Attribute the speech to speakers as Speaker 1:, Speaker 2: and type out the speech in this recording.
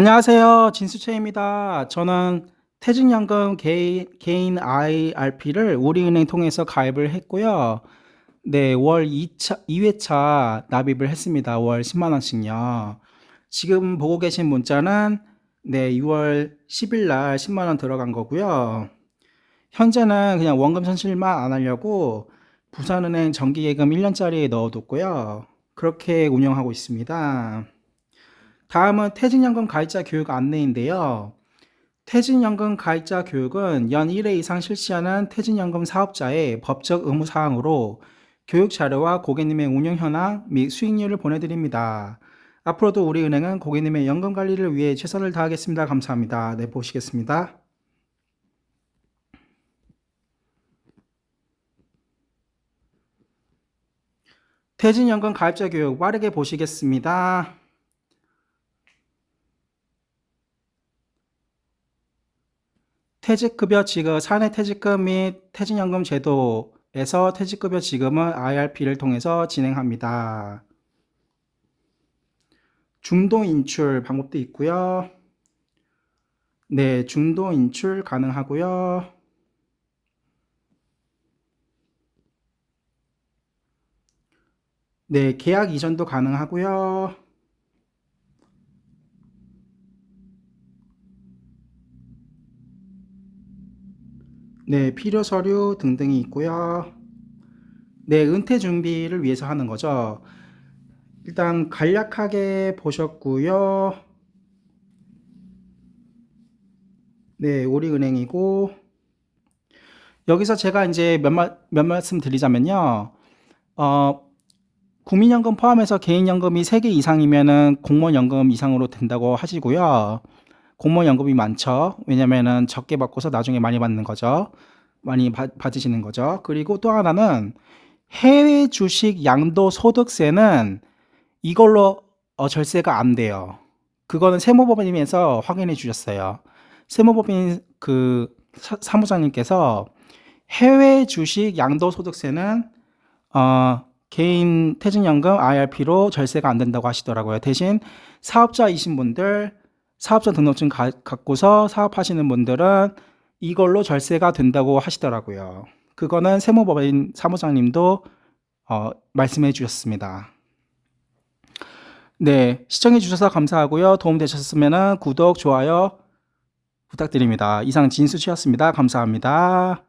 Speaker 1: 안녕하세요. 진수채입니다. 저는 퇴직연금 개인, 개인 IRP를 우리은행 통해서 가입을 했고요. 네, 월 2차, 2회차 납입을 했습니다. 월 10만원씩요. 지금 보고 계신 문자는 네, 6월 10일 날 10만원 들어간 거고요. 현재는 그냥 원금 손실만 안 하려고 부산은행 정기예금 1년짜리에 넣어뒀고요. 그렇게 운영하고 있습니다. 다음은 퇴직연금 가입자 교육 안내인데요. 퇴직연금 가입자 교육은 연 1회 이상 실시하는 퇴직연금 사업자의 법적 의무 사항으로 교육 자료와 고객님의 운영 현황 및 수익률을 보내드립니다. 앞으로도 우리 은행은 고객님의 연금 관리를 위해 최선을 다하겠습니다. 감사합니다. 네, 보시겠습니다. 퇴직연금 가입자 교육 빠르게 보시겠습니다. 퇴직급여 지급, 사내 퇴직금 및 퇴직연금 제도에서 퇴직급여 지급은 IRP를 통해서 진행합니다. 중도 인출 방법도 있고요. 네, 중도 인출 가능하고요. 네, 계약 이전도 가능하고요. 네, 필요 서류 등등이 있고요. 네, 은퇴 준비를 위해서 하는 거죠. 일단 간략하게 보셨고요. 네, 우리은행이고 여기서 제가 이제 몇, 말, 몇 말씀 드리자면요. 어, 국민연금 포함해서 개인연금이 3개 이상이면은 공무원연금 이상으로 된다고 하시고요. 공무원 연금이 많죠. 왜냐면은 적게 받고서 나중에 많이 받는 거죠. 많이 받, 받으시는 거죠. 그리고 또 하나는 해외 주식 양도 소득세는 이걸로 어, 절세가 안 돼요. 그거는 세무법인에서 확인해 주셨어요. 세무법인 그 사, 사무장님께서 해외 주식 양도 소득세는 어, 개인 퇴직연금 IRP로 절세가 안 된다고 하시더라고요. 대신 사업자이신 분들 사업자 등록증 가, 갖고서 사업하시는 분들은 이걸로 절세가 된다고 하시더라고요. 그거는 세무법인 사무장님도 어, 말씀해 주셨습니다. 네, 시청해 주셔서 감사하고요. 도움 되셨으면 구독, 좋아요 부탁드립니다. 이상 진수치였습니다. 감사합니다.